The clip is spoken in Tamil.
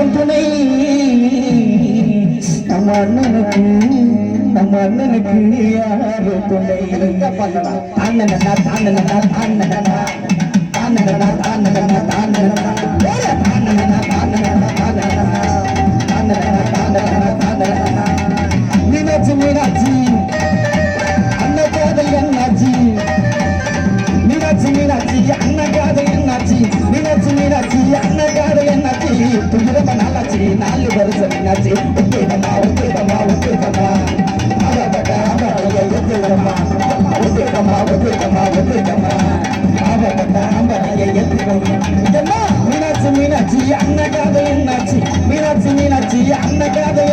என்றுமே நம்ம அண்ணனுக்கு நம்ம அண்ணனுக்கு யாரு துணை தாண்டனா தாண்டனா தாண்டனா தாண்டனா தாண்டனா தாண்டனா சொன்னாச்சு ஒத்துக்கமா ஒத்துக்கமா ஒத்துக்கமா ஆபப்பட்ட ஆம்பளைய எத்துக்கிறோமா ஒத்துக்கமா ஒத்துக்கமா ஒத்துக்கமா ஆபப்பட்ட ஆம்பளைய எத்துக்கிறோமா இதெல்லாம் மீனாட்சி மீனாட்சி அண்ணன் காதல் மீனாட்சி மீனாட்சி அண்ணன் காதல்